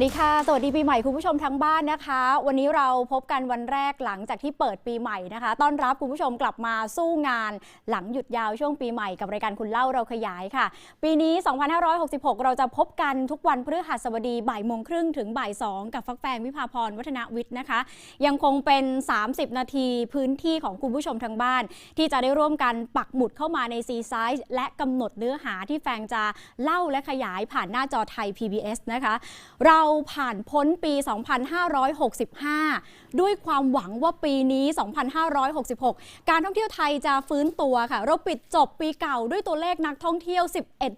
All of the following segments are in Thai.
สวัสดีค่ะ สวัสดีปีใหม่คุณผู้ชมทั้งบ้านนะคะ วันนี้เราพบกันวันแรกหลังจากที่เปิดปีใหม่นะคะ ต้อนรับคุณผู้ชมกลับมาสู้งาน หลังหยุดยาวช่วงปีใหม่กับรายการคุณเล่าเราขยายค่ะ ปีนี้ 2566 เราจะพบกันทุกวันพฤหัสบดีบ่ายโมงครึ่งถึงบ่ายสองกับฟักแฟงวิภาพรวัฒนวิทย์นะคะ ยังคงเป็น 30 นาทีพื้นที่ของคุณผู้ชมทางบ้าน ที่จะได้ร่วมกันปักหมุดเข้ามาในซีไซส์และกำหนดเนื้อหาที่แฟงจะเล่าและขยายผ่านหน้าจอไทย PBS นะคะเราผ่านพ้นปี 2565 ด้วยความหวังว่าปีนี้ 2566 การท่องเที่ยวไทยจะฟื้นตัวค่ะ เราปิดจบปีเก่าด้วยตัวเลขนักท่องเที่ยว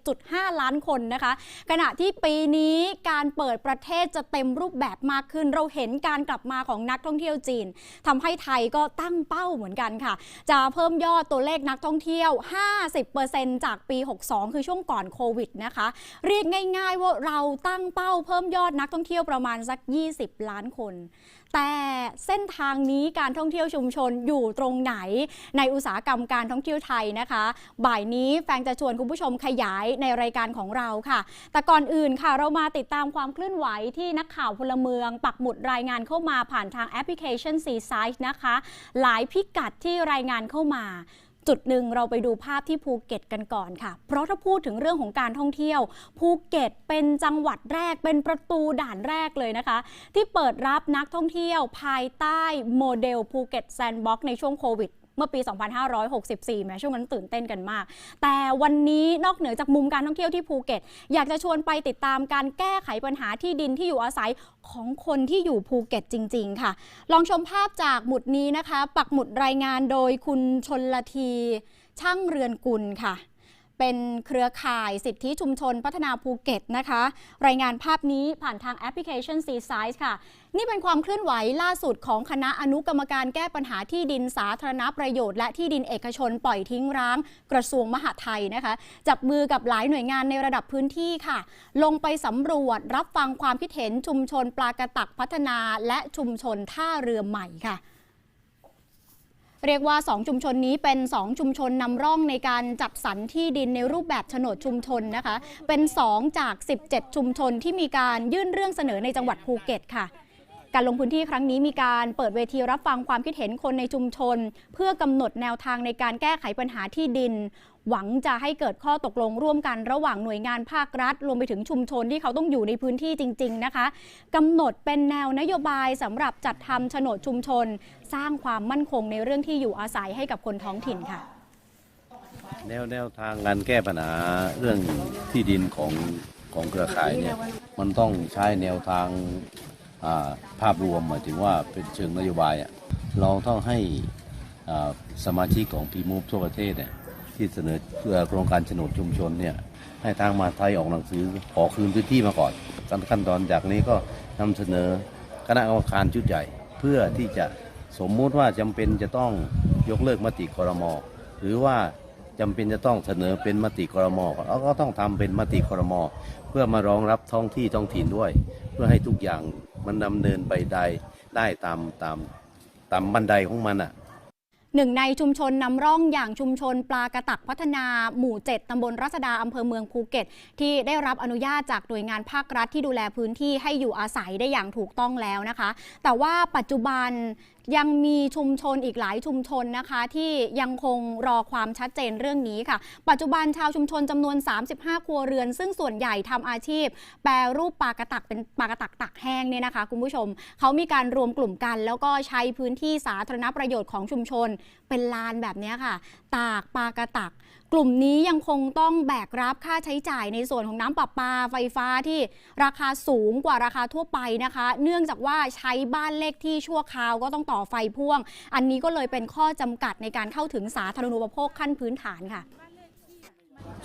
11.5 ล้านคนนะคะ ขณะที่ปีนี้การเปิดประเทศจะเต็มรูปแบบมากขึ้น เราเห็นการกลับมาของนักท่องเที่ยวจีนทำให้ไทยก็ตั้งเป้าเหมือนกันค่ะ จะเพิ่มยอดตัวเลขนักท่องเที่ยว 50%จากปี 62 คือช่วงก่อนโควิดนะคะ เรียกง่าย ๆ ว่าเราตั้งเป้าเพิ่มยอดนักท่องเที่ยวประมาณสัก 20 ล้านคน แต่เส้นทางนี้การท่องเที่ยวชุมชนอยู่ตรงไหน ในอุตสาหกรรมการท่องเที่ยวไทยนะคะ บ่ายนี้แฟงจะชวนคุณผู้ชมขยายในรายการของเราค่ะ แต่ก่อนอื่นค่ะเรามาติดตามความเคลื่อนไหวที่นักข่าวพลเมือง ปักหมุดรายงานเข้ามาผ่านทางแอปพลิเคชัน c s i z e นะคะ หลายพิกัดที่รายงานเข้ามา จุดหนึ่งเราไปดูภาพที่ภูเก็ตกันก่อนค่ะ เพราะถ้าพูดถึงเรื่องของการท่องเที่ยว ภูเก็ตเป็นจังหวัดแรกเป็นประตูด่านแรกเลยนะคะ ที่เปิดรับนักท่องเที่ยวภายใต้โมเดลภูเก็ตแซนด์บ็อกในช่วงโควิด เมื่อปี 2564 แม้ช่วงนั้นตื่นเต้นกันมาก แต่วันนี้นอกเหนือจากมุมการท่องเที่ยวที่ภูเก็ต อยากจะชวนไปติดตามการแก้ไขปัญหาที่ดินที่อยู่อาศัยของคนที่อยู่ภูเก็ตจริง ๆ ค่ะ ลองชมภาพจากหมุดนี้นะคะ ปักหมุดรายงานโดยคุณชนละที ช่างเรือนกุลค่ะ เป็นเครือข่ายสิทธิชุมชนพัฒนาภูเก็ตนะคะ รายงานภาพนี้ผ่านทางแอปพลิเคชัน c s i z e ค่ะ นี่เป็นความเคลื่อนไหวล่าสุดของคณะอนุกรรมการแก้ปัญหาที่ดินสาธารณประโยชน์และที่ดินเอกชนปล่อยทิ้งร้าง กระทรวงมหาดไทยนะคะ จับมือกับหลายหน่วยงานในระดับพื้นที่ค่ะ ลงไปสำรวจรับฟังความคิดเห็นชุมชนปลากระตักพัฒนาและชุมชนท่าเรือใหม่ค่ะ เรียกว่า 2 ชุมชนนี้เป็น 2 ชุมชนนำร่องในการจัดสรรที่ดินในรูปแบบโฉนดชุมชนนะคะ เป็น 2 จาก 17 ชุมชนที่มีการยื่นเรื่องเสนอในจังหวัดภูเก็ตค่ะ การลงพื้นที่ครั้งนี้มีการเปิดเวทีรับฟังความคิดเห็นคนในชุมชน เพื่อกำหนดแนวทางในการแก้ไขปัญหาที่ดิน หวังจะให้เกิดข้อตกลงร่วมกันระหว่างหน่วยงานภาครัฐ รวมไปถึงชุมชนที่เขาต้องอยู่ในพื้นที่จริง ๆ นะคะกำหนดเป็นแนวนโยบายสำหรับจัดทำโฉนดชุมชน สร้างความมั่นคงในเรื่องที่อยู่อาศัยให้กับคนท้องถิ่นค่ะแนวแนวทางการแก้ปัญหาเรื่องที่ดินของของเครือข่ายเนี่ยมันต้องใช้แนวทาง ภาพรวมหมายถึงว่าเป็นเชิงนโยบายเราต้องให้สมาชิกของพีมูฟทั่วประเทศเนี่ยที่เสนอโครงการโฉนดชุมชนเนี่ยให้ทางมาไทยออกหนังสือขอคืนพื้นที่มาก่อนขั้นขั้นตอนจากนี้ก็นำเสนอคณะกรรมการชุดใหญ่ เพื่อที่จะสมมุติว่าจำเป็นจะต้องยกเลิกมติคอรมอหรือว่าจำเป็นจะต้องเสนอเป็นมติคอรมแล้วก็ต้องทำเป็นมติคอรมอเพื่อมารองรับท้องที่ท้องถิ่นด้วย เพื่อให้ทุกอย่าง มันดำเนินไปได้ได้ตามตามตามบันไดของมันอะหนึ่งในชุมชนนำร่องอย่างชุมชนปลากระตักพัฒนาหมู่ 7 ตำบลรัศดาอำเภอเมืองภูเก็ต ที่ได้รับอนุญาตจากหน่วยงานภาครัฐที่ดูแลพื้นที่ให้อยู่อาศัยได้อย่างถูกต้องแล้วนะคะ แต่ว่าปัจจุบัน ยังมีชุมชนอีกหลายชุมชนนะคะ ที่ยังคงรอความชัดเจนเรื่องนี้ค่ะ ปัจจุบันชาวชุมชนจำนวน 35 ครัวเรือน ซึ่งส่วนใหญ่ทำอาชีพ แปรรูปปลากระตักเป็นปลากระตักตักแห้งเนี่ยนะคะ คุณผู้ชมเขามีการรวมกลุ่มกัน แล้วก็ใช้พื้นที่สาธารณประโยชน์ของชุมชน เป็นลานแบบนี้ค่ะ ตากปลากระตัก กลุ่มนี้ยังคงต้องแบกรับค่าใช้จ่ายในส่วนของน้ำประปาไฟฟ้าที่ราคาสูงกว่าราคาทั่วไปนะคะ เนื่องจากว่าใช้บ้านเลขที่ชั่วคราวก็ต้องต่อไฟพ่วง อันนี้ก็เลยเป็นข้อจำกัดในการเข้าถึงสาธารณูปโภคขั้นพื้นฐานค่ะ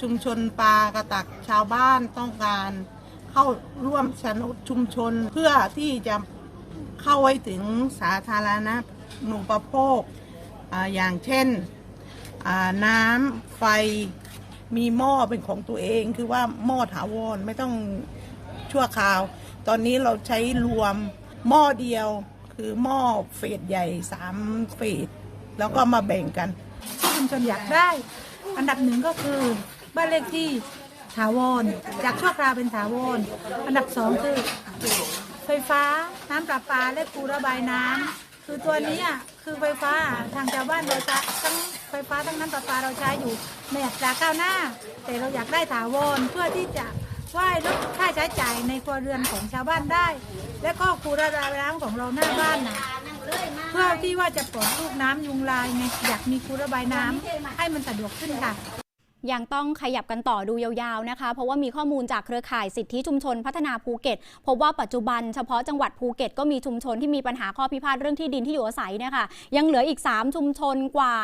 ชุมชนปลากระตักชาวบ้านต้องการเข้าร่วมชนดชุมชนเพื่อที่จะเข้าไว้ถึงสาธารณูปโภคออย่างเช่น น้ำไฟมีหม้อเป็นของตัวเอง คือว่าหม้อถาวรไม่ต้องชั่วคราว ตอนนี้เราใช้รวมหม้อเดียว คือหม้อเฟสใหญ่สามเฟสแล้วก็มาแบ่งกันที่ชุมชนอยากได้ อันดับหนึ่งก็คือบ้านเลขที่ถาวรจากชั่วคราวเป็นถาวรอันดับสองคือ ไฟฟ้าน้ำประปาและคูระบายน้ำ คือตัวนี้อะคือไฟฟ้าทางชาวบ้านเราจะทั้งไฟฟ้าทั้งน้ำประปาเราใช้อยู่ในอัตราก้าวหน้า แต่เราอยากได้ถาวรเพื่อที่จะช่วยลดค่าใช้จ่ายในครัวเรือนของชาวบ้านได้ และก็คูระบายน้ำของเราหน้าบ้านนะเพื่อที่ว่าจะปลดลูกน้ำยุงลายไงอยากมีคูระบายน้ำให้มันสะดวกขึ้นค่ะ ยังต้องขยับกันต่อดูยาวๆนะคะ เพราะว่ามีข้อมูลจากเครือข่ายสิทธิชุมชนพัฒนาภูเก็ตพบว่าปัจจุบันเฉพาะจังหวัดภูเก็ตก็มีชุมชนที่มีปัญหาข้อพิพาทเรื่องที่ดินที่อยู่อาศัยนะคะยังเหลืออีก 3 ชุมชนกว่า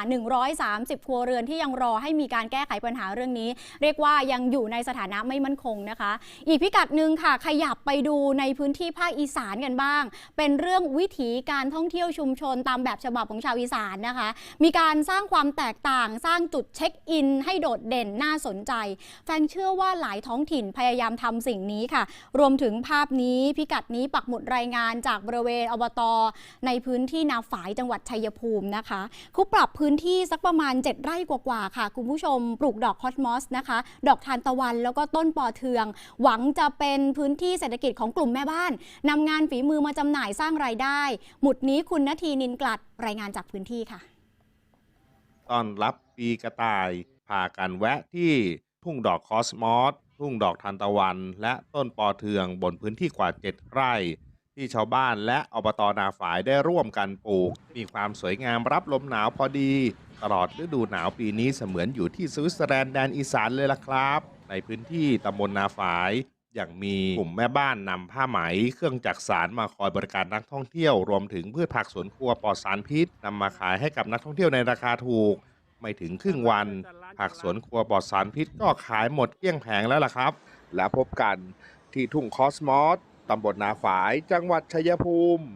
130 ครัวเรือนที่ยังรอให้มีการแก้ไขปัญหาเรื่องนี้ เรียกว่ายังอยู่ในสถานะไม่มั่นคงนะคะ อีกพิกัดหนึ่งค่ะ ขยับไปดูในพื้นที่ภาคอีสานกันบ้าง เป็นเรื่องวิถีการท่องเที่ยวชุมชนตามแบบฉบับของชาวอีสานนะคะ มีการสร้างความแตกต่างสร้างจุดเช็คอินให้โดดเด่นน่าสนใจ แฟนเชื่อว่าหลายท้องถิ่นพยายามทำสิ่งนี้ค่ะ รวมถึงภาพนี้พิกัดนี้ปักหมุดรายงานจากบริเวณอบต ในพื้นที่นาฝายจังหวัดชัยภูมินะคะเขาปรับพื้นที่สักประมาณ 7 ไร่กว่าๆค่ะ คุณผู้ชมปลูกดอกคอสมอสนะคะ ดอกทานตะวันแล้วก็ต้นปอเทือง หวังจะเป็นพื้นที่เศรษฐกิจของกลุ่มแม่บ้านนำงานฝีมือมาจำหน่ายสร้างรายได้ หมุดนี้คุณนาทีนินกลัดรายงานจากพื้นที่ค่ะ ตอนรับปีกระต่าย พากันแวะที่ทุ่งดอกคอสมอสทุ่งดอกทานตะวัน และต้นปอเทืองบนพื้นที่กว่า 7 ไร่ ที่ชาวบ้านและอบตนาฝายได้ร่วมกันปลูก มีความสวยงามรับลมหนาวพอดี ตลอดฤดูหนาวปีนี้เสมือนอยู่ที่สวิตเซอร์แลนด์แดนอีสานเลยล่ะครับ ในพื้นที่ตำบลนาฝายอย่างมีกลุ่มแม่บ้านนำผ้าไหม เครื่องจักสารมาคอยบริการนักท่องเที่ยว รวมถึงพืชผักสวนครัวปลอดสารพิษนำมาขายให้กับนักท่องเที่ยวในราคาถูก ไม่ถึงครึ่งวัน ผักสวนครัวปลอดสารพิษก็ขายหมดเกลี้ยงแผงแล้วล่ะครับ และพบกันที่ทุ่งคอสมอสตำบลนาฝาย จังหวัดชัยภูมิ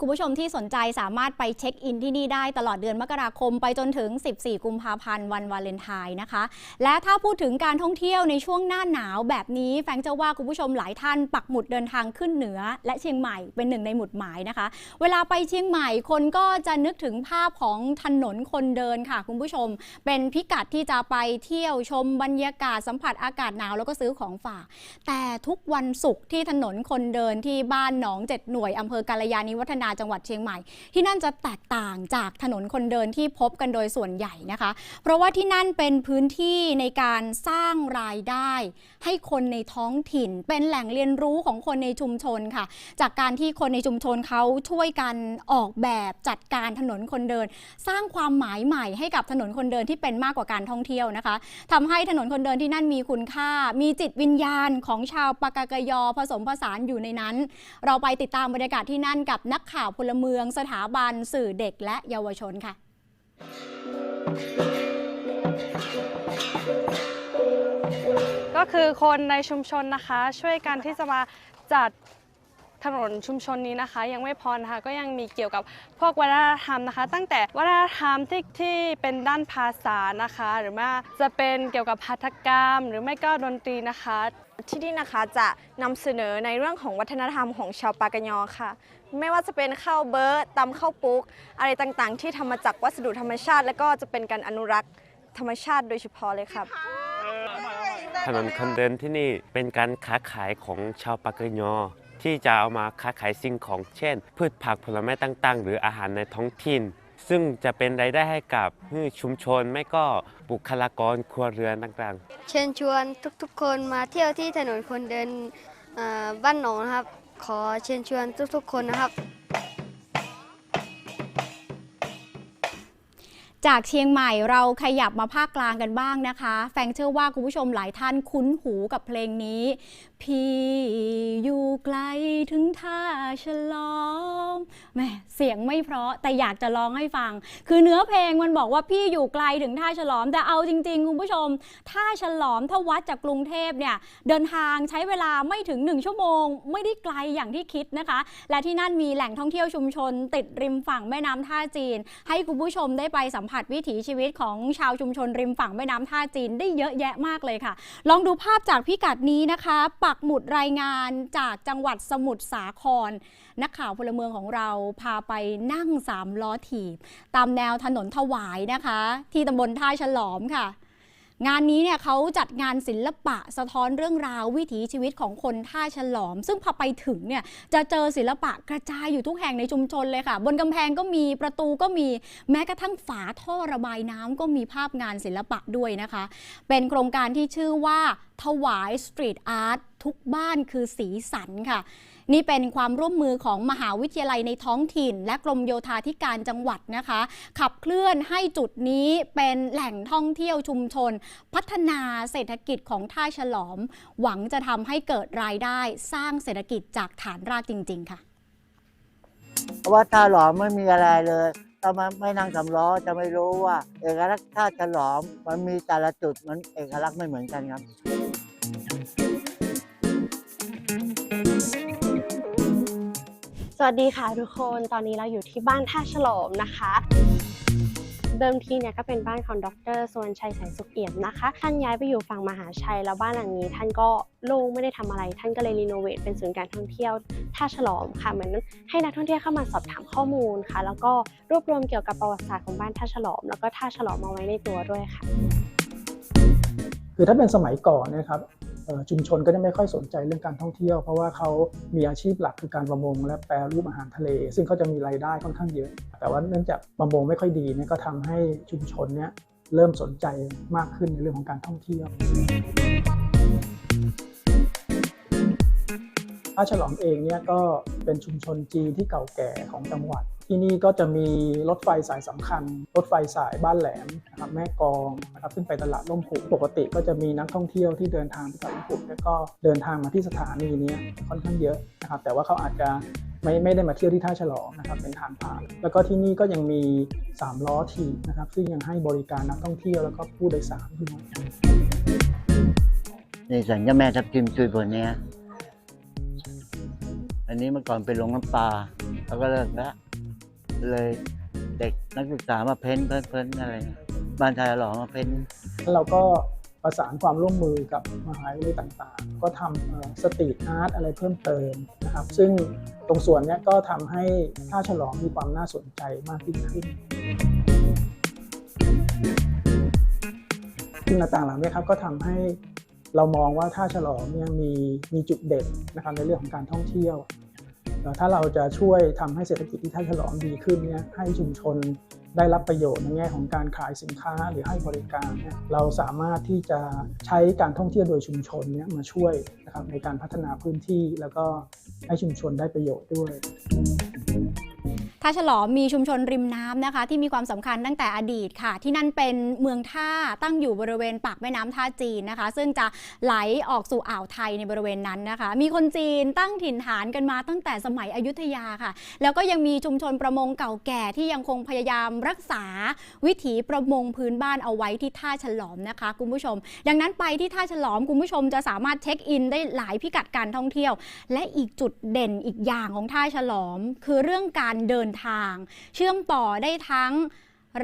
คุณผู้ชมที่สนใจสามารถไปเช็คอินที่นี่ได้ตลอดเดือนมกราคมไปจนถึง 14 กุมภาพันธ์วันวาเลนไทน์นะคะ และถ้าพูดถึงการท่องเที่ยวในช่วงหน้าหนาวแบบนี้แฟงค์เจะว่าคุณผู้ชมหลายท่านปักหมุดเดินทางขึ้นเหนือ และเชียงใหม่เป็นหนึ่งในหมุดหมายนะคะ เวลาไปเชียงใหม่คนก็จะนึกถึงภาพของถนนคนเดินค่ะ คุณผู้ชม เป็นพิกัดที่จะไปเที่ยวชมบรรยากาศสัมผัสอากาศหนาวแล้วก็ซื้อของฝาก แต่ทุกวันศุกร์ที่ถนนคนเดินที่บ้านหนองเจ็ดหน่วยอำเภอกาลยานิวัฒนาจังหวัดเชียงใหม่ ที่นั่นจะแตกต่างจากถนนคนเดินที่พบกันโดยส่วนใหญ่นะคะ เพราะว่าที่นั่นเป็นพื้นที่ในการสร้างรายได้ ให้คนในท้องถิ่น เป็นแหล่งเรียนรู้ของคนในชุมชนค่ะ จากการที่คนในชุมชนเขาช่วยกันออกแบบจัดการถนนคนเดิน สร้างความหมายใหม่ให้กับถนนคนเดินที่เป็นมากกว่าการท่องเที่ยวนะคะทำให้ถนนคนเดินที่นั่นมีคุณค่า มีจิตวิญญาณของชาวปากากยอผสมผสานอยู่ในนั้น เราไปติดตามบรรยากาศที่นั่นกับนักข่าวพลเมือง สถาบันสื่อเด็กและเยาวชนค่ะก็คือคนในชุมชนนะคะ ช่วยกันที่จะมาจัดถนนชุมชนนี้นะคะ ยังไม่พอนะคะก็ยังมีเกี่ยวกับพวกวัฒนธรรมนะคะ ตั้งแต่วัฒนธรรมที่ที่เป็นด้านภาษานะคะ หรือว่าจะเป็นเกี่ยวกับหัตถกรรม หรือไม่ก็ดนตรีนะคะ ที่นี่นะคะจะนำเสนอในเรื่องของวัฒนธรรมของชาวปากะยอค่ะ ไม่ว่าจะเป็นข้าวเบิร์ตตำข้าวปุ๊ก อะไรต่างๆ ที่ทำมาจากวัสดุธรรมชาติ และก็จะเป็นการอนุรักษ์ธรรมชาติโดยเฉพาะเลยครับ ถนนคนเดินที่นี่เป็นการค้าขายของชาวปากเกยอ ที่จะเอามาค้าขายสิ่งของเช่น พืชผักผลไม้ต่างๆ หรืออาหารในท้องถิ่น ซึ่งจะเป็นรายได้ให้กับชุมชนไม่ก็บุคลากรครัวเรือนต่างๆ เชิญชวนทุกๆ คนมาเที่ยวที่ถนนคนเดินเอ่อบ้านหนองนะครับ ขอเชิญชวนทุกๆคนนะครับ จากเชียงใหม่เราขยับมาภาคกลางกันบ้างนะคะ แฟงเชื่อว่าคุณผู้ชมหลายท่านคุ้นหูกับเพลงนี้ พี่อยู่ไกลถึงท่าฉลอมแหมเสียงไม่เพราะแต่อยากจะร้องให้ฟัง คือเนื้อเพลงมันบอกว่าพี่อยู่ไกลถึงท่าฉลอม แต่เอาจริง ๆ คุณผู้ชม ท่าฉลอมถ้าวัดจากกรุงเทพเนี่ยเดินทางใช้เวลาไม่ถึง 1 ชั่วโมง ไม่ได้ไกลอย่างที่คิดนะคะ และที่นั่นมีแหล่งท่องเที่ยวชุมชน ติดริมฝั่งแม่น้ำท่าจีน ให้คุณผู้ชมได้ไปสัมผัสวิถีชีวิตของชาวชุมชนริมฝั่งแม่น้ำท่าจีนได้เยอะแยะมากเลยค่ะ ลองดูภาพจากพิกัดนี้นะคะ ปักหมุดรายงานจากจังหวัดสมุทรสาคร นักข่าวพลเมืองของเราพาไปนั่งสามล้อถีบ ตามแนวถนนถวายนะคะ ที่ตำบลท่าฉลอมค่ะ งานนี้เนี่ยเขาจัดงานศิลปะสะท้อนเรื่องราววิถีชีวิตของคนท่าฉลอม ซึ่งพอไปถึงเนี่ยจะเจอศิลปะกระจายอยู่ทุกแห่งในชุมชนเลยค่ะ บนกำแพงก็มีประตูก็มีแม้กระทั่งฝาท่อระบายน้ำก็มีภาพงานศิลปะด้วยนะคะ เป็นโครงการที่ชื่อว่าถวายสตรีทอาร์ตทุกบ้านคือสีสันค่ะ นี่เป็นความร่วมมือของมหาวิทยาลัยในท้องถิ่น และกรมโยธาธิการจังหวัดนะคะ ขับเคลื่อนให้จุดนี้เป็นแหล่งท่องเที่ยวชุมชน พัฒนาเศรษฐกิจของท่าฉลอม หวังจะทำให้เกิดรายได้สร้างเศรษฐกิจจากฐานรากจริง ๆ ค่ะเพราะว่าท่าหลอมไม่มีอะไรเลยถ้ามันไม่นั่งสำล้อจะไม่รู้ว่า เอกลักษณ์ท่าฉลอมมันมีแต่ละจุดมันเอกลักษณ์ไม่เหมือนกันครับ วัสดีค่ะทุกคนตอนนี้เราอยู่ที่บ้านท่าฉลอมนะคะ เดิมทีเนี่ยก็เป็นบ้านของดรสวนชัยแสงสุขเอี่ยมนะคะ ท่านย้ายไปอยู่ฝั่งมหาชัยแล้วบ้านหลังนี้ ท่านก็โล่งไม่ได้ทำอะไร ท่านก็เลยรีโนเวทเป็นศูนย์การท่องเที่ยวท่าฉลอมค่ะเหมือนให้นักท่องเที่ยวเข้ามาสอบถามข้อมูลค่ะ แล้วก็รวบรวมเกี่ยวกับประวัติศาสตร์ของบ้านท่าฉลอม แล้วก็ท่าฉลอมมาไว้ในตัวด้วยค่ะ คือถ้าเป็นสมัยก่อนเนะครับ ชุมชนก็จะไม่ค่อยสนใจเรื่องการท่องเที่ยว เพราะว่าเขามีอาชีพหลักคือการประมง และแปรรูปอาหารทะเล ซึ่งเขาจะมีรายได้ค่อนข้างเยอะ แต่ว่าเนื่องจากประมงไม่ค่อยดีเนี่ยก็ทำให้ชุมชนเนี่ยเริ่มสนใจมากขึ้นในเรื่องของการท่องเที่ยวท่าฉลอมเองเนี่ยก็เป็นชุมชนจีนที่เก่าแก่ของจังหวัด ที่นี่ก็จะมีรถไฟสายสำคัญ รถไฟสายบ้านแหลมนะครับแม่กองนะครับซึ่งไปตลาดล่มหุปกติก็จะมีนักท่องเที่ยวที่เดินทางไปตลาดล่มหุแล้วก็เดินทางมาที่สถานีนี้ค่อนข้างเยอะนะครับแต่ว่าเขาอาจจะไม่ไม่ได้มาเที่ยวที่ท่าฉลอมนะครับเป็นทางผ่าน แล้วก็ที่นี่ก็ยังมี 3 ล้อถีบนะครับซึ่งยังให้บริการนักท่องเที่ยวแล้วก็ผู้โดยสารด้วยในสัญญาแม่ทับทิมจุยบนเนี้ยอันนี้เมื่อก่อนเป็นโรงน้ำปลาแล้วก็เลิกแล้ว เลยเด็กนักศึกษามาเพ้นเพ้นเพ้นอะไรบ้านชายหล่อมาเพ้นเราก็ประสานความร่วมมือกับมหาวิทยาลัยต่างๆ ก็ทำสตรีทอาร์ตอะไรเพิ่มเติมนะครับ ซึ่งตรงส่วนนี้ก็ทำให้ท่าฉลองมีความน่าสนใจมากยิ่งขึ้นสิ่งต่างๆเหล่านี้ครับก็ทำให้เรามองว่าท่าฉลองเนี่ยมีมีจุดเด่นนะครับในเรื่องของการท่องเที่ยว ถ้าเราจะช่วยทำให้เศรษฐกิจที่ท่าฉลองดีขึ้นเนี่ยให้ชุมชนได้รับประโยชน์ในแง่ของการขายสินค้าหรือให้บริการเนี่ยเราสามารถที่จะใช้การท่องเที่ยวโดยชุมชนเนี่ยมาช่วยนะครับในการพัฒนาพื้นที่แล้วก็ให้ชุมชนได้ประโยชน์ด้วย ท่าฉลอมมีชุมชนริมน้ำนะคะ ที่มีความสำคัญตั้งแต่อดีตค่ะ ที่นั่นเป็นเมืองท่าตั้งอยู่บริเวณปากแม่น้ำท่าจีนนะคะ ซึ่งจะไหลออกสู่อ่าวไทยในบริเวณนั้นนะคะ มีคนจีนตั้งถิ่นฐานกันมาตั้งแต่สมัยอยุธยาค่ะ แล้วก็ยังมีชุมชนประมงเก่าแก่ที่ยังคงพยายามรักษาวิถีประมงพื้นบ้านเอาไว้ที่ท่าฉลอมนะคะ คุณผู้ชม ดังนั้นไปที่ท่าฉลอมคุณผู้ชมจะสามารถเช็คอินได้หลายพิกัดการท่องเที่ยว และอีกจุดเด่นอีกอย่างของท่าฉลอม คือเรื่องการเดินทาง เชื่อมต่อได้ทั้ง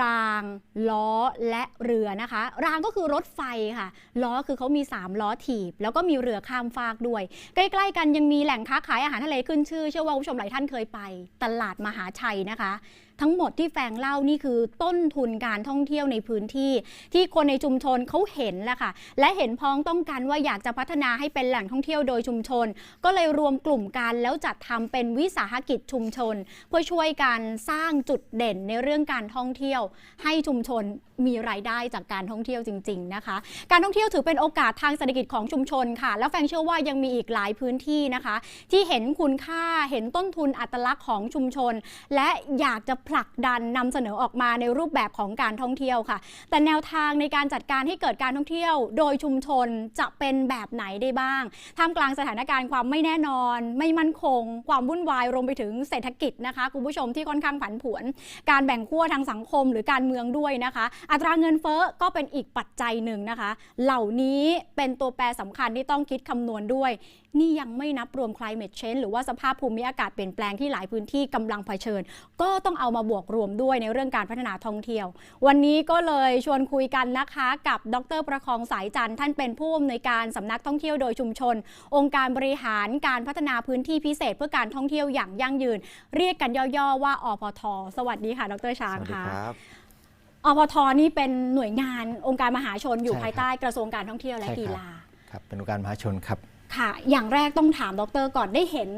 ราง ล้อและเรือนะคะ รางก็คือรถไฟค่ะ ล้อคือเขามี 3 ล้อถีบ แล้วก็มีเรือข้ามฟากด้วย ใกล้ๆ กันยังมีแหล่งค้าขายอาหารทะเลขึ้นชื่อ เชื่อว่าคุณผู้ชมหลายท่านเคยไป ตลาดมหาชัยนะคะ ทั้งหมดที่แฟงเล่านี่คือต้นทุนการท่องเที่ยวในพื้นที่ ที่คนในชุมชนเขาเห็นแหละค่ะ และเห็นพ้องต้องกันว่าอยากจะพัฒนาให้เป็นแหล่งท่องเที่ยวโดยชุมชน ก็เลยรวมกลุ่มกันแล้วจัดทำเป็นวิสาหกิจชุมชน เพื่อช่วยกันสร้างจุดเด่นในเรื่องการท่องเที่ยว ให้ชุมชนมีรายได้จากการท่องเที่ยวจริง ๆนะคะ การท่องเที่ยวถือเป็นโอกาสทางเศรษฐกิจของชุมชนค่ะ แล้วแฟงเชื่อว่ายังมีอีกหลายพื้นที่นะคะ ที่เห็นคุณค่าเห็นต้นทุนอัตลักษณ์ของชุมชน และอยากจะผลักดันนำเสนอออกมาในรูปแบบของการท่องเที่ยวค่ะ แต่แนวทางในการจัดการให้เกิดการท่องเที่ยว โดยชุมชนจะเป็นแบบไหนได้บ้างท่ามกลางสถานการณ์ความไม่แน่นอน ไม่มั่นคง ความวุ่นวายรวมไปถึงเศรษฐกิจนะคะคุณผู้ชมที่ค่อนข้างผันผวน การแบ่งขั้วทางสังคมหรือการเมืองด้วยนะคะ อัตราเงินเฟ้อก็เป็นอีกปัจจัยหนึ่งนะคะ เหล่านี้เป็นตัวแปรสำคัญที่ต้องคิดคำนวณด้วย นี่ยังไม่นับรวม climate change หรือว่าสภาพภูมิอากาศเปลี่ยนแปลงที่หลายพื้นที่กำลังเผชิญ ก็ต้องเอามาบวกรวมด้วยในเรื่องการพัฒนาท่องเที่ยว วันนี้ก็เลยชวนคุยกันนะคะกับดรประคองสายจันทร์ท่านเป็นผู้อำนวยการสำนักท่องเที่ยวโดยชุมชน องค์การบริหารการพัฒนาพื้นที่พิเศษ เพื่อการท่องเที่ยวอย่างยั่งยืน เรียกกันย่อๆว่าอพท สวัสดีค่ะ ดรช้างค่ะอปทนี่เป็นหน่วยงานองค์การมหาชนอยู่ใช่ครับภายใต้กระทรวงการท่องเที่ยวและใช่ครับกีฬาครับเป็นองค์การมหาชนครับค่ะ อย่างแรกต้องถามดรก่อนได้เห็น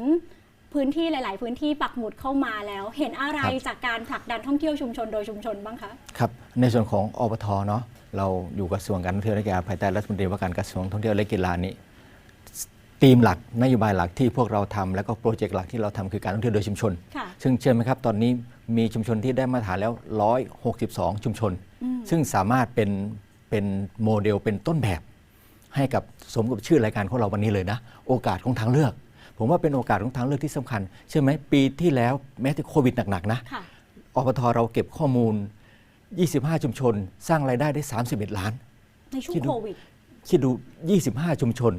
พื้นที่หลาย ๆ พื้นที่ปักหมุดเข้ามาแล้ว เห็นอะไรครับจากการผลักดันท่องเที่ยวชุมชนโดยชุมชนบ้างคะครับในส่วนของอปทเนาะเราอยู่กระทรวงการท่องเที่ยวและกีฬาภายใต้รัฐมนตรีว่าการกระทรวงท่องเที่ยวและกีฬานี้ธีมหลักนโยบายหลักที่พวกเราทำแล้วก็โปรเจกต์หลักที่เราทำคือการท่องเที่ยวโดยชุมชนค่ะซึ่งเชื่อไหมครับ ตอนนี้มีชุมชนที่ได้มาตรฐานแล้ว 162 ชุมชนอืมซึ่งสามารถเป็นเป็นโมเดลเป็นต้นแบบ ให้กับสมกับชื่อรายการของเราวันนี้เลยนะ โอกาสของทางเลือก ผมว่าเป็นโอกาสของทางเลือกที่สำคัญเชื่อไหมปีที่แล้วแม้แต่โควิดหนักๆนะค่ะอปทเราเก็บข้อมูล 25 ชุมชน สร้างรายได้ได้ 31 ล้าน ในช่วงคิดดูโควิดคิดดู 25 ชุมชน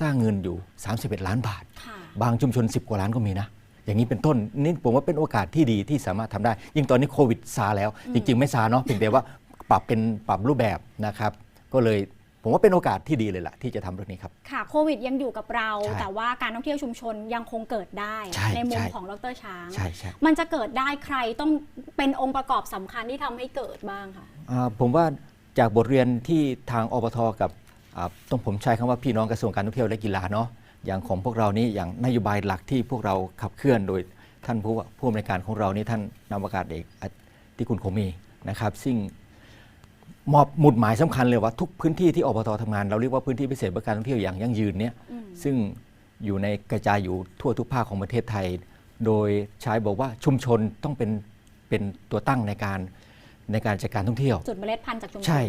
สร้างเงินอยู่ 31 ล้านบาทค่ะบางชุมชน 10 กว่าล้านก็มีนะ อย่างนี้เป็นต้นนี่ผมว่าเป็นโอกาสที่ดีที่สามารถทำได้ ยิ่งตอนนี้โควิดซาแล้ว จริง ๆ ไม่ซาเนาะเพียงแต่ว่าปรับเป็นปรับรูปแบบนะครับ ก็เลย ผมว่าเป็นโอกาสที่ดีเลยล่ะ ที่จะทำเรื่องนี้ครับ ค่ะโควิดยังอยู่กับเรา ใช่แต่ว่าการท่องเที่ยวชุมชนยังคงเกิดได้ ใช่มุมใช่ ของดรช้าง ใช่ใช่มันจะเกิดได้ใครต้องเป็นองค์ประกอบสำคัญที่ทำให้เกิดบ้างค่ะ อ่าผมว่าจากบทเรียนที่ทางอปทกับอ่าต้องผมใช้คำว่าพี่น้องกระทรวงการท่องเที่ยวและกีฬาเนาะอย่างของพวกเรานี่อย่างนโยบายหลักที่พวกเราขับเคลื่อนโดยท่านผู้ว่าผู้อำนวยการของเรานี่ท่านนาวากาศเอกอที่คุณคงมีนะครับ ซึ่ง มอบหมุดหมายสำคัญเลยว่าทุกพื้นที่ที่อปททำงาน เราเรียกว่าพื้นที่พิเศษเพื่อการท่องเที่ยวอย่างยั่งยืนเนี่ยอืมซึ่งอยู่ในกระจายอยู่ทั่วทุกภาคของประเทศไทย โดยใช้บอกว่าชุมชนต้องเป็นเป็นตัวตั้งในการในการจัดการท่องเที่ยว จุดเมล็ดพันธุ์จากชุมชนใช่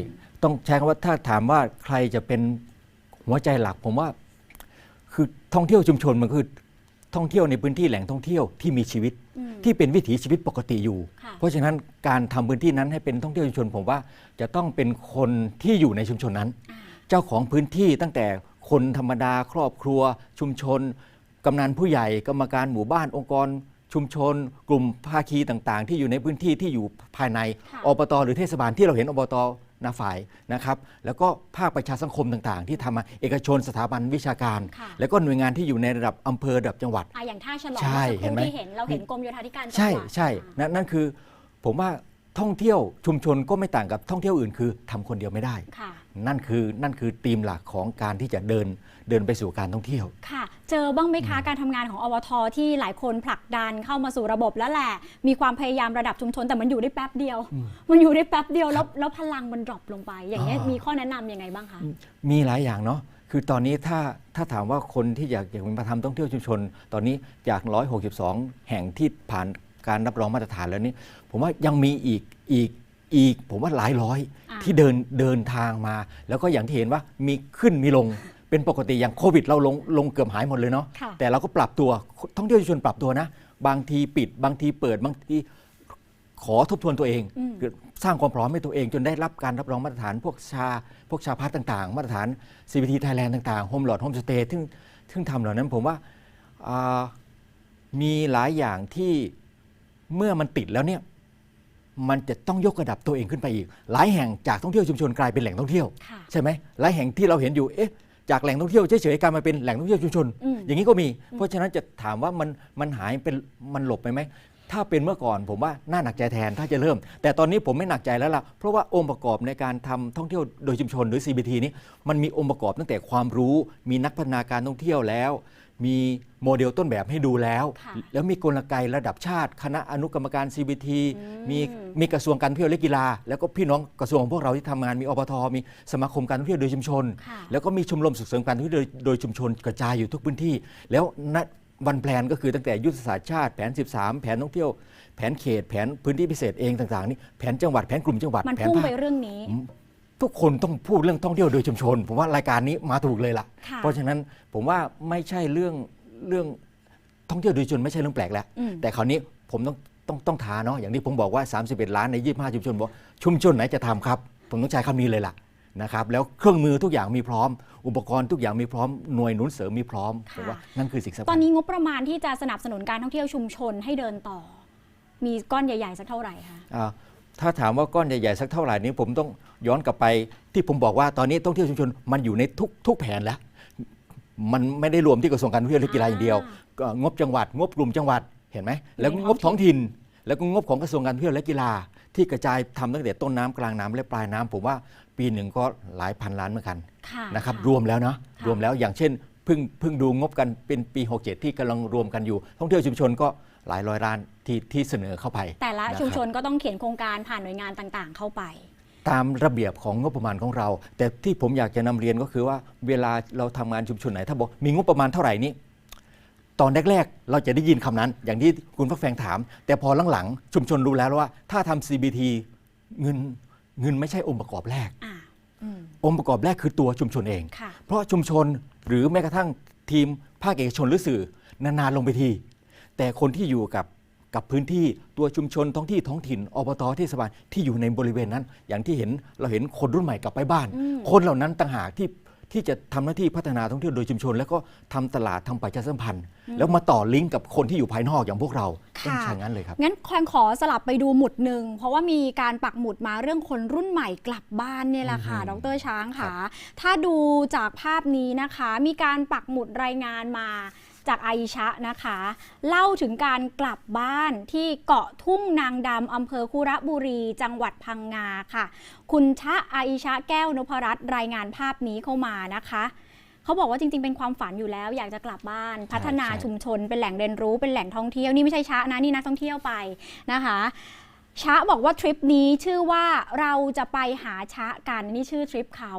ต้องใช้คำว่าถ้าถามว่าใครจะเป็นหัวใจหลัก ผมว่าคือท่องเที่ยวชุมชนมันคือท่องเที่ยวในพื้นที่แหล่งท่องเที่ยวที่มีชีวิตอืม ที่เป็นวิถีชีวิตปกติอยู่ค่ะเพราะฉะนั้นการทำพื้นที่นั้นให้เป็นท่องเที่ยวชุมชน ผมว่าจะต้องเป็นคนที่อยู่ในชุมชนนั้นอ่าเจ้าของพื้นที่ตั้งแต่คนธรรมดาครอบครัว ชุมชน กำนันผู้ใหญ่กรรมการหมู่บ้านองค์กร ชุมชน กลุ่มภาคีต่างๆ ที่อยู่ในพื้นที่ที่อยู่ภายในค่ะอบตหรือเทศบาลที่เราเห็นอบต นาฝ่ายนะครับ แล้วก็ภาคประชาสังคมต่างๆ ที่ทำมาเอกชนสถาบันวิชาการ ค่ะ แล้วก็หน่วยงานที่อยู่ในระดับอำเภอระดับจังหวัด อะอย่างท่าฉลองใช่เมื่อสักคเห็นไหมรู่ที่เห็นเราเห็นกรมโยธาธิการจังใช่หวัดใช่นั่นนั่นคือผมว่าท่องเที่ยวชุมชนก็ไม่ต่างกับท่องเที่ยวอื่นคือทำคนเดียวไม่ได้ ค่ะ นั่นคือนั่นคือธีมหลักของการที่จะเดิน เดินไปสู่การท่องเที่ยว ค่ะ เจอบ้างไหมคะการทำงานของอวทที่หลายคนผลักดันเข้ามาสู่ระบบแล้วแหละ มีความพยายามระดับชุมชนแต่มันอยู่ได้แป๊บเดียว มันอยู่ได้แป๊บเดียวแล้วแล้วพลังมันดรอปลงไป อย่างนี้ยอ่ามีมีข้อแนะนำยังไงบ้างคะ มีหลายอย่างเนาะคือตอนนี้ถ้าถ้าถามว่าคนที่อยากอยากมาทำท่องเที่ยวชุมชน ตอนนี้จาก 162 แห่งที่ผ่านการรับรองมาตรฐานแล้วนี่ผมว่ายังมีอีกอีกอีก ผมว่าหลายร้อยอ่าที่เดินเดินทางมา แล้วก็อย่างที่เห็นว่ามีขึ้นมีลง เป็นปกติอย่างโควิดเราลงลงเกือบหายหมดเลยเนาะค่ะ แต่เราก็ปรับตัวท่องเที่ยวชุมชนปรับตัวนะ บางทีปิดบางทีเปิดบางทีขอทบทวนตัวเองอืมคือสร้างความพร้อมให้ตัวเอง จนได้รับการรับรองมาตรฐานพวกชาพวกชาพัฒน์ต่าง ๆ มาตรฐาน CBT Thailand ต่างๆ Home Lodge Home Stay ซึ่งซึ่งทำเหล่านั้นผมว่าอ่ามีหลายอย่างที่เมื่อมันติดแล้วเนี่ยมันจะต้องยกระดับตัวเองขึ้นไปอีก หลายแห่งจากท่องเที่ยวชุมชนกลายเป็นแหล่งท่องเที่ยว ค่ะ ใช่ไหมหลายแห่งที่เราเห็นอยู่ เอ๊ะ จากแหล่งท่องเที่ยวเฉยๆกลายมาเป็นแหล่งท่องเที่ยวชุมชน อืม อย่างนี้ก็มี เพราะฉะนั้นจะถามว่ามันมันหายเป็นมันหลบไปไหม ถ้าเป็นเมื่อก่อนผมว่าน่าหนักใจแทนถ้าจะเริ่ม แต่ตอนนี้ผมไม่หนักใจแล้วล่ะ เพราะว่าองค์ประกอบในการทำท่องเที่ยวโดยชุมชนหรือ CBT นี้มันมีองค์ประกอบตั้งแต่ความรู้ มีนักพัฒนาการท่องเที่ยวแล้ว มีโมเดลต้นแบบให้ดูแล้ว ค่ะแล้วมีกลไกระดับชาติ คณะอนุกรรมการ CBT อืม มีมีกระทรวงการท่องเที่ยวและกีฬา แล้วก็พี่น้องกระทรวงของพวกเราที่ทำงานมีอปทมีสมาคมการท่องเที่ยวโดยชุมชน ค่ะ แล้วก็มีชมรมส่งเสริมการท่องเที่ยวโดยโดยชุมชนกระจายอยู่ทุกพื้นที่ แล้วณวันแพลนก็คือตั้งแต่ยุทธศาสตร์ชาติแผน 13 แผนท่องเที่ยว แผนเขต แผนพื้นที่พิเศษเองต่างๆนี่แผนจังหวัดแผนกลุ่มจังหวัดมันแผนพุ่งภาไปคเรื่องนี้ ทุกคนต้องพูดเรื่องท่องเที่ยวโดยชุมชน ผมว่ารายการนี้มาถูกเลยล่ะ ค่ะ เพราะฉะนั้นผมว่าไม่ใช่เรื่องเรื่องท่องเที่ยวโดยชุมชนไม่ใช่เรื่องแปลกแล้ว อืม แต่คราวนี้ผมต้องต้องต้องท้าเนาะอย่างที่ผมบอกว่า 31 ล้านใน 25 ชุมชนบอกชุมชนไหนจะทำครับ ผมต้องใช้คำนี้เลยล่ะนะครับแล้วเครื่องมือทุกอย่างมีพร้อม อุปกรณ์ทุกอย่างมีพร้อมหน่วยหนุนเสริมมีพร้อมค่ะ ผมว่านั่นคือสิ่งสำตอคันญนี้งบประมาณที่จะสนับสนุนการท่องเที่ยวชุมชนให้เดินต่อ มีก้อนใหญ่ ๆ สักเท่าไหร่คะ อ่าถ้าถามว่าก้อนใหญ่ๆสักเท่าไหร่นี้ผมต้อง ย้อนกลับไปที่ผมบอกว่าตอนนี้ท่องเที่ยวชุมชนมันอยู่ในทุกทุกแผนแล้ว มันไม่ได้รวมที่กระทรวงการท่องเที่ยวและกีฬาอย่างเดียวก็งบจังหวัด งบกลุ่มจังหวัดเห็นไหมแล้วก็งบท้องถิ่น แล้วก็งบของกระทรวงการท่องเที่ยวและกีฬา ที่กระจายทำตั้งแต่ต้นน้ำกลางน้ำและปลายน้ำผมว่าปีหนึ่งก็หลายพันล้านเหมือนกันค่ะนะครับค่ะรวมแล้วนะรวมแล้วอย่างเช่นเพิ่งเพิ่งดูงบกันเป็นปี 67 ที่กำลังรวมกันอยู่ ท่องเที่ยวชุมชนก็หลายร้อยล้านที่ที่เสนอเข้าไป แต่ละนะครับชุมชนก็ต้องเขียนโครงการผ่านหน่วยงานต่างๆ เข้าไป ตามระเบียบของงบประมาณของเรา แต่ที่ผมอยากจะนำเรียนก็คือว่าเวลาเราทำงานชุมชนไหน ถ้าบอกมีงบประมาณเท่าไหร่นี้ตอนแรกๆ เราจะได้ยินคำนั้น อย่างที่คุณฟักแฟงถาม แต่พอหลังๆ ชุมชนรู้แล้วว่า ถ้าทำ CBT เงินเงินไม่ใช่องค์ประกอบแรกอืมองค์ประกอบแรกคือตัวชุมชนเองค่ะเพราะชุมชนหรือแม้กระทั่งทีมภาคเอกชนหรือสื่อนานๆลงไปที แต่คนที่อยู่กับ กับพื้นที่ตัวชุมชนท้องที่ท้องถิ่นอบตเทศบาลที่อยู่ในบริเวณนั้น อย่างที่เห็นเราเห็นคนรุ่นใหม่กลับไปบ้านอืมคนเหล่านั้นต่างหากที่ที่จะทำหน้าที่พัฒนาท่องเที่ยวโดยชุมชน แล้วก็ทำตลาดทำประชาสัมพันธ์ แล้วมาต่อลิงก์กับคนที่อยู่ภายนอกอย่างพวกเราต้องใช่งั้นเลยครับงั้นแควงขอสลับไปดูหมุดหนึ่ง เพราะว่ามีการปักหมุดมาเรื่องคนรุ่นใหม่กลับบ้านเนี่ยแหละค่ะอืดมรช้างค่ะ ถ้าดูจากภาพนี้นะคะ มีการปักหมุดรายงานมา จากไอชะนะคะ เล่าถึงการกลับบ้านที่เกาะทุ่งนางดำอำเภอคุระบุรี จังหวัดพังงาค่ะ คุณชะไอชะแก้วนพรัตน์รายงานภาพนี้เข้ามานะคะเขาบอกว่าจริงๆ เป็นความฝันอยู่แล้ว อยากจะกลับบ้าน พัฒนาใช่ชุมชนเป็นแหล่งเรียนรู้เป็นแหล่งท่องเที่ยวนี่ไม่ใช่ช้านะนี่นักท่องเที่ยวไปนะคะ ช้าบอกว่าทริปนี้ชื่อว่าเราจะไปหาช้ากันนี่ชื่อทริปเขา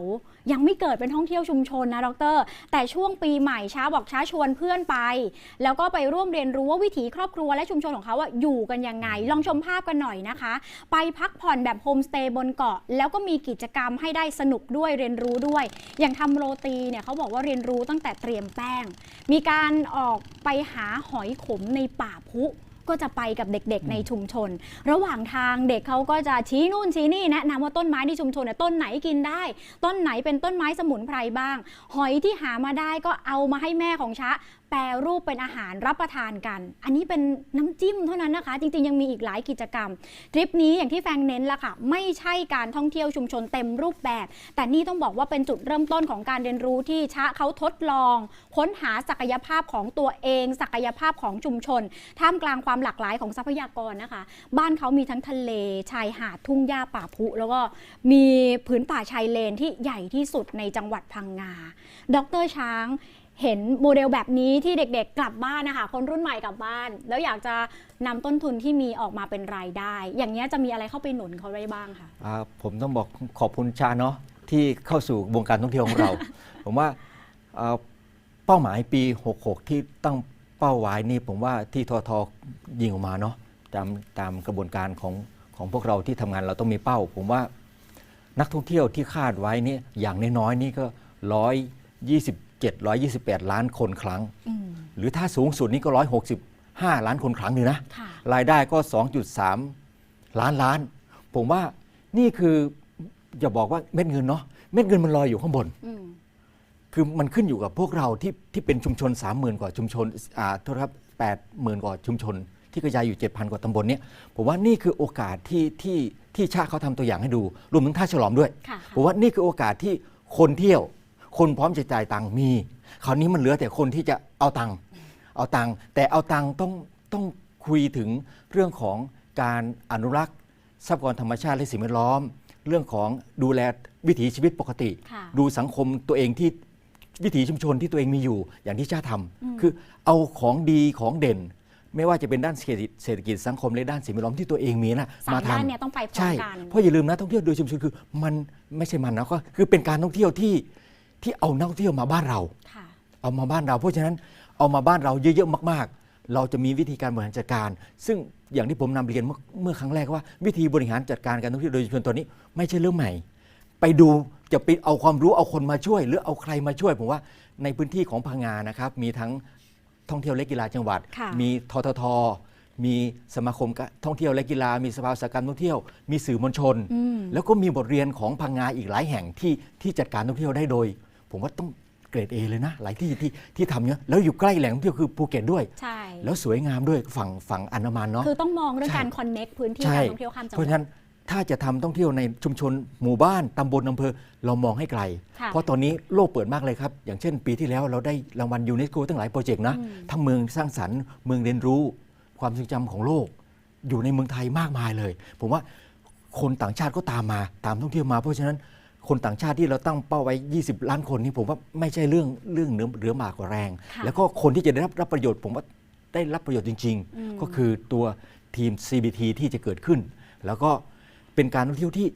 ยังไม่เกิดเป็นท่องเที่ยวชุมชนนะดร แต่ช่วงปีใหม่ช้าบอกช้าชวนเพื่อนไป แล้วก็ไปร่วมเรียนรู้ว่าวิถีครอบครัวและชุมชนของเขาอะอยู่กันยังไง ลองชมภาพกันหน่อยนะคะ ไปพักผ่อนแบบโฮมสเตย์บนเกาะ แล้วก็มีกิจกรรมให้ได้สนุกด้วยเรียนรู้ด้วย อย่างทำโรตีเนี่ยเขาบอกว่าเรียนรู้ตั้งแต่เตรียมแป้ง มีการออกไปหาหอยขมในป่าพุ ก็จะไปกับเด็กๆในชุมชน ระหว่างทางเด็กเขาก็จะชี้นู่นชี้นี่แนะนำว่าต้นไม้ในชุมชนเนี่ยต้นไหนกินได้ ต้นไหนเป็นต้นไม้สมุนไพรบ้าง หอยที่หามาได้ก็เอามาให้แม่ของชะแปรรูปเป็นอาหารรับประทานกัน อันนี้เป็นน้ำจิ้มเท่านั้นนะคะ จริงๆ ยังมีอีกหลายกิจกรรม ทริปนี้อย่างที่แฟงเน้นละค่ะ ไม่ใช่การท่องเที่ยวชุมชนเต็มรูปแบบ แต่นี่ต้องบอกว่าเป็นจุดเริ่มต้นของการเรียนรู้ที่ชะเขาทดลอง ค้นหาศักยภาพของตัวเอง ศักยภาพของชุมชน ท่ามกลางความหลากหลายของทรัพยากรนะคะ บ้านเขามีทั้งทะเลชายหาดทุ่งหญ้าป่าพุ แล้วก็มีผืนป่าชายเลนที่ใหญ่ที่สุดในจังหวัดพังงา ดรช้าง เห็นโมเดลแบบนี้ที่เด็กๆ กลับบ้านนะคะคนรุ่นใหม่กลับบ้าน แล้วอยากจะนำต้นทุนที่มีออกมาเป็นรายได้ อย่างนี้จะมีอะไรเข้าไปหนุนเขาได้บ้างคะอ่าผมต้องบอกขอบคุณชาเนาะที่เข้าสู่วงการท่องเที่ยวของเรา ผมว่าเป้าหมายปี 66 ที่ตั้งเป้าไว้นี่ผมว่าที่ททยิงออกมาเนาะตามตามกระบวนการของของพวกเราที่ทำงานเราต้องมีเป้า ผมว่านักท่องเที่ยวที่คาดไว้นี่อย่างน้อยๆนี่ก็127 128 ล้านคนครั้งอืมหรือถ้าสูงสุดนี่ก็ 165 ล้านคนครั้งหนึ่งนะค่ะรายได้ก็ 2.3 ล้านล้าน ผมว่านี่คืออย่าบอกว่าเม็ดเงินเนาะเม็ดเงินมันลอยอยู่ข้างบนอืมคือมันขึ้นอยู่กับพวกเราที่ที่เป็นชุมชน 30,000 กว่าชุมชนอ่าโทษครับ80,000 กว่าชุมชน ที่กระจายอยู่ 7,000 กว่าตำบลเนี่ยผมว่านี่คือโอกาสที่ที่ที่ชาติเขาทำตัวอย่างให้ดู รวมถึงท่าฉลอมด้วยค่ะผมว่านี่คือโอกาสที่คนเที่ยว คนพร้อมจะจ่ายตังค์มี คราวนี้มันเหลือแต่คนที่จะเอาตังค์เอาตังค์แต่เอาตังค์ต้องต้องคุยถึงเรื่องของการอนุรักษ์ทรัพยากรธรรมชาติและสิ่งแวดล้อม เรื่องของดูแลวิถีชีวิตปกติ ค่ะ ดูสังคมตัวเองที่วิถีชุมชนที่ตัวเองมีอยู่ อย่างที่ชาติทอืมำคือเอาของดีของเด่น ไม่ว่าจะเป็นด้านเศรษฐกิจเศรษฐกิจสังคมและด้านสิ่งแวดล้อมที่ตัวเองมีนะสามมาทำด้านเนี่ยต้องไปพร้อมใช่กัน เพราะอย่าลืมนะท่องเที่ยวโดยชุมชนคือมันไม่ใช่มันนะก็คือเป็นการท่องเที่ยวที่ ที่เอานักท่องเที่ยวมาบ้านเรา ค่ะเอามาบ้านเรา เพราะฉะนั้นเอามาบ้านเราเยอะๆมาก ๆ เราจะมีวิธีการบริหารจัดการ ซึ่งอย่างที่ผมนำเรียนเมื่อเมื่อครั้งแรกว่าวิธีบริหารจัดการการท่องเที่ยวโดยชุมชนตัวนี้ ไม่ใช่เรื่องใหม่ ไปดูจะไปเอาความรู้เอาคนมาช่วย หรือเอาใครมาช่วยผมว่าในพื้นที่ของพังงานะครับ มีทั้งท่องเที่ยวและกีฬาจังหวัด ค่ะมีททท มีสมาคมท่องเที่ยวและกีฬา มีสภาอุตสาหกรรมท่องเที่ยว มีสื่อมวลชน อืม แล้วก็มีบทเรียนของพังงาอีกหลายแห่งที่ที่จัดการท่องเที่ยวได้โดย ผมว่าต้องเกรด A เลยนะ หลายที่ที่ที่ทำเนี้ยแล้วอยู่ใกล้แหล่งท่องเที่ยวคือภูเก็ตด้วย ใช่ แล้วสวยงามด้วยฝั่งฝั่งอันดามันเนาะ คือต้องมองเรื่องใช่การคอนเน็กพื้นที่ใช่ การท่องเที่ยวข้ามจังหเพราะวัฉะดนั้นถ้าจะทำท่องเที่ยวในชุมชนหมู่บ้านตำบลอำเภอเรามองให้ไกล ค่ะ เพราะตอนนี้โลกเปิดมากเลยครับ อย่างเช่นปีที่แล้วเราได้รางวัลยูเนสโกตั้งหลายโปรเจกต์นะอืมทั้งเมืองสร้างสรรค์เมืองเรียนรู้ ความทรงจำของโลก อยู่ในเมืองไทยมากมายเลย ผมว่าคนต่างชาติก็ตามมาตามท่องเที่ยวมาเพราะฉะนั้น คนต่างชาติที่เราตั้งเป้าไว้ 20 ล้านคนนี่ผมว่าไม่ใช่เรื่องเรื่องเหนือเหลือมากกว่าแรงค่ะแล้วก็คนที่จะได้รับรับประโยชน์ ผมว่าได้รับประโยชน์จริงอืมๆก็คือตัวทีม CBT ที่จะเกิดขึ้น แล้วก็เป็นการท่องเที่ยวที่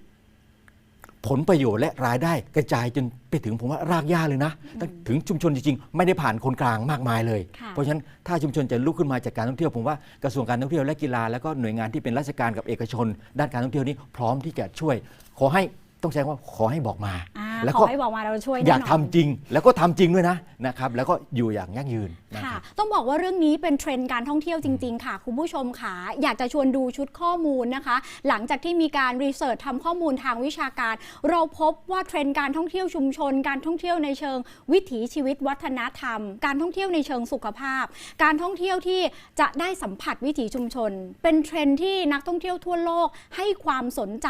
ผลประโยชน์และรายได้กระจายจนไปถึงผมว่ารากหญ้าเลยนะตั้งถึงชุมชนจริงๆ ไม่ได้ผ่านคนกลางมากมายเลยค่ะเพราะฉะนั้นถ้าชุมชนจะลุกขึ้นมาจากการท่องเที่ยวผมว่ากระทรวงการท่องเที่ยวและกีฬาแล้วก็หน่วยงานที่เป็นราชการกับเอกชน ด้านการท่องเที่ยวนี้พร้อมที่จะช่วย ขอให้ ต้องใช้ว่าขอให้บอกมา อ่าแล้วขก็ อให้บอกมาเราช่วยอยากแน่นทำนจริงแล้วก็ทำจริงด้วยนะนะครับแล้วก็อยู่อย่างยั่งยืนนะคค่ะ รับ ต้องบอกว่าเรื่องนี้เป็นเทรนด์การท่องเที่ยวจริง ๆ ค่ะ คุณผู้ชมค่ะ อยากจะชวนดูชุดข้อมูลนะคะ หลังจากที่มีการรีเสิร์ชทำข้อมูลทางวิชาการ เราพบว่าเทรนด์การท่องเที่ยวชุมชน การท่องเที่ยวในเชิง วิถีชีวิตวัฒนธรรม การท่องเที่ยวในเชิงสุขภาพ การท่องเที่ยวที่จะได้สัมผัสวิถีชุมชน เป็นเทรนด์ที่นักท่องเที่ยวทั่วโลกให้ความสนใจ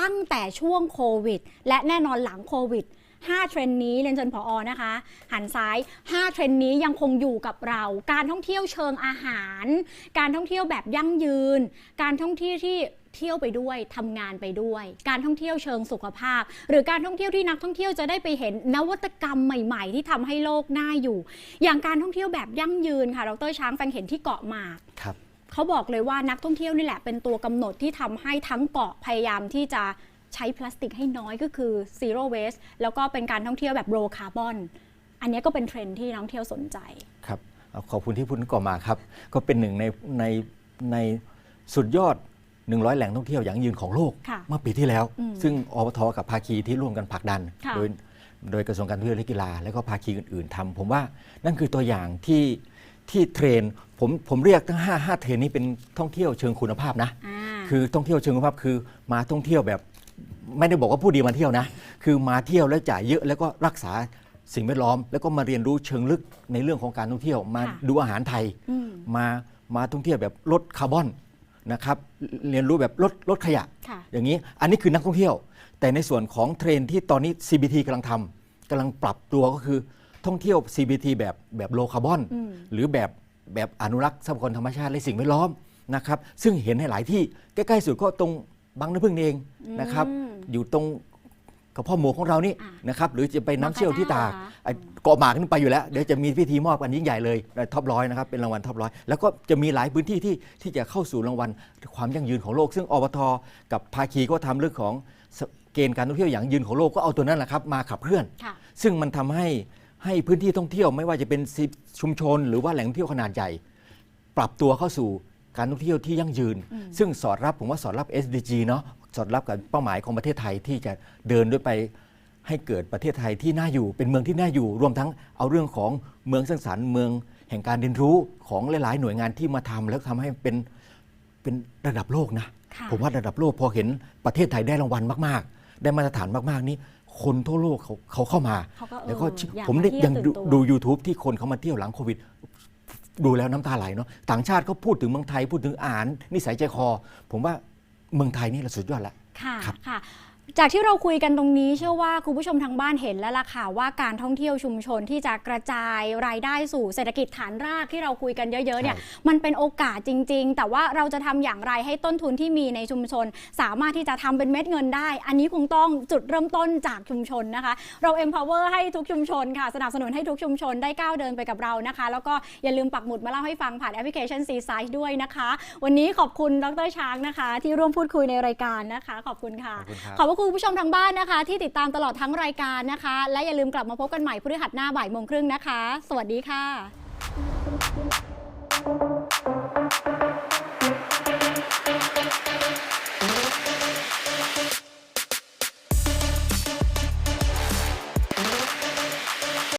ตั้งแต่ช่วงโควิด และแน่นอนหลังโควิด5เทรนด์นี้เรียนเชิญผออนะคะ หันซ้าย 5 เทรนด์นี้ยังคงอยู่กับเรา การท่องเที่ยวเชิงอาหาร การท่องเที่ยวแบบยั่งยืน การท่องเที่ยวที่เที่ยวไปด้วยทำงานไปด้วย การท่องเที่ยวเชิงสุขภาพ หรือการท่องเที่ยวที่นักท่องเที่ยวจะได้ไปเห็นนวัตกรรมใหม่ ๆ ที่ทำให้โลกน่าอยู่ อย่างการท่องเที่ยวแบบยั่งยืนค่ะดรช้างแฟงเห็นที่เกาะหมากครับเขาบอกเลยว่านักท่องเที่ยวนี่แหละเป็นตัวกำหนดที่ทำให้ทั้งเกาะพยายามที่จะ ใช้พลาสติกให้น้อยก็คือ zero waste แล้วก็เป็นการท่องเที่ยวแบบ low carbon อันนี้ก็เป็นเทรนด์ที่นักท่องเที่ยวสนใจ ครับเอาขอบคุณที่พูดก่อนมาครับ ก็เป็นหนึ่งในในในสุดยอด 100 แหล่งท่องเที่ยวอย่างยืนของโลกค่ะเมื่อปีที่แล้วอืมซึ่งอปทกับภาคีที่ร่วมกันผลักดันค่ะโดยโดยกระทรวงการท่องเที่ยวและกีฬา และก็ภาคีอื่น ๆทำผมว่านั่นคือตัวอย่างที่ที่เทรนผมผมเรียกทั้ง 5 5 เทรนนี้เป็นท่องเที่ยวเชิงคุณภาพนะอ่าคือท่องเที่ยวเชิงคุณภาพคือมาท่องเที่ยวแบบ ไม่ได้บอกว่าผู้ดีมาเที่ยวนะ คือมาเที่ยวแล้วจ่ายเยอะแล้วก็รักษาสิ่งแวดล้อม แล้วก็มาเรียนรู้เชิงลึกในเรื่องของการท่องเที่ยวมาค่ะดูอาหารไทย อืมมามาท่องเที่ยวแบบลดคาร์บอนนะครับเรียนรู้แบบลดลดขยะ ค่ะ อย่างนี้อันนี้คือนักท่องเที่ยว แต่ในส่วนของเทรนด์ที่ตอนนี้ CBT กำลังทำกำลังปรับตัวก็คือท่องเที่ยว CBT แบบแบบโลคาร์บอนอืม หรือแบบแบบอนุรักษ์ทรัพยากรธรรมชาติและสิ่งแวดล้อมนะครับซึ่งเห็นในหลายที่ใกล้ ๆ สุดก็ตรง บางน้ำพึ่งนี่เองนะครับอืมอยู่ตรงกระเพาะหมูของเรานี่อะนะครับหรือจะไปน้ำเชี่ยวที่ตากมอคาด้าเหรอคะไอ้เกาะหมากนี่ไปอยู่แล้ว เดี๋ยวจะมีพิธีมอบกันยิ่งใหญ่เลยท็อปร้อยนะครับเป็นรางวัลท็อปร้อยแล้วก็จะมีหลายพื้นที่ที่ที่จะเข้าสู่รางวัลความยั่งยืนของโลก ซึ่งอบทกับภาคีก็ทำเรื่องของเกณฑ์การท่องเที่ยวอย่างยืนของโลกก็เอาตัวนั้นแหละครับมาขับเคลื่อนค่ะซึ่งมันทำให้ให้พื้นที่ท่องเที่ยวไม่ว่าจะเป็นชุมชน หรือว่าแหล่งท่องเที่ยวขนาดใหญ่ ปรับตัวเข้าสู่ การท่องเที่ยวที่ยั่งยืนอืมซึ่งสอดรับผมว่าสอดรับ SDG เนาะสอดรับกับเป้าหมายของประเทศไทยที่จะเดินด้วยไปให้เกิดประเทศไทยที่น่าอยู่ เป็นเมืองที่น่าอยู่ รวมทั้งเอาเรื่องของเมืองสร้างสรรค์เมืองแห่งการเรียนรู้ของหลาย ๆ หน่วยงานที่มาทำแล้วทำให้เป็นเป็นระดับโลกนะค่ะผมว่าระดับโลกพอเห็นประเทศไทยได้รางวัลมาก ๆ ได้มาตรฐานมาก ๆ นี่คนทั่วโลกเขาเขาเข้ามาเขาก็เออแล้วก็อยากผมได้มาเที่ยวยังดูตื่นตัวดู YouTube ที่คนเขามาเที่ยวหลังโควิด ดูแล้วน้ำตาไหลเนาะต่างชาติก็พูดถึงเมืองไทยพูดถึงอาหารนิสัยใจคอ ผมว่าเมืองไทยนี่เราสุดยอดละค่ะครับค่ะ จากที่เราคุยกันตรงนี้เชื่อว่าคุณผู้ชมทางบ้านเห็นแล้วล่ะค่ะว่าการท่องเที่ยวชุมชนที่จะกระจายรายได้สู่เศรษฐกิจฐานรากที่เราคุยกันเยอะๆเนี่ยมันเป็นโอกาสจริง ๆ แต่ว่าเราจะทำอย่างไรให้ต้นทุนที่มีในชุมชน สามารถที่จะทำเป็นเม็ดเงินได้ อันนี้คงต้องจุดเริ่มต้นจากชุมชนนะคะ เรา empower ให้ทุกชุมชนค่ะ สนับสนุนให้ทุกชุมชนได้ก้าวเดินไปกับเรานะคะ แล้วก็อย่าลืมปักหมุดมาเล่าให้ฟังผ่านแอปพลิเคชัน Seaside ด้วยนะคะ วันนี้ขอบคุณดรช้างนะคะ ที่ร่วมพูดคุยในรายการนะคะ ขอบคุณค่ะขอบคุณคุณผู้ชมทางบ้านนะคะ ที่ติดตามตลอดทั้งรายการนะคะ และอย่าลืมกลับมาพบกันใหม่พฤหัสหน้าบ่ายโมงครึ่งนะคะ สวัสดีค่ะ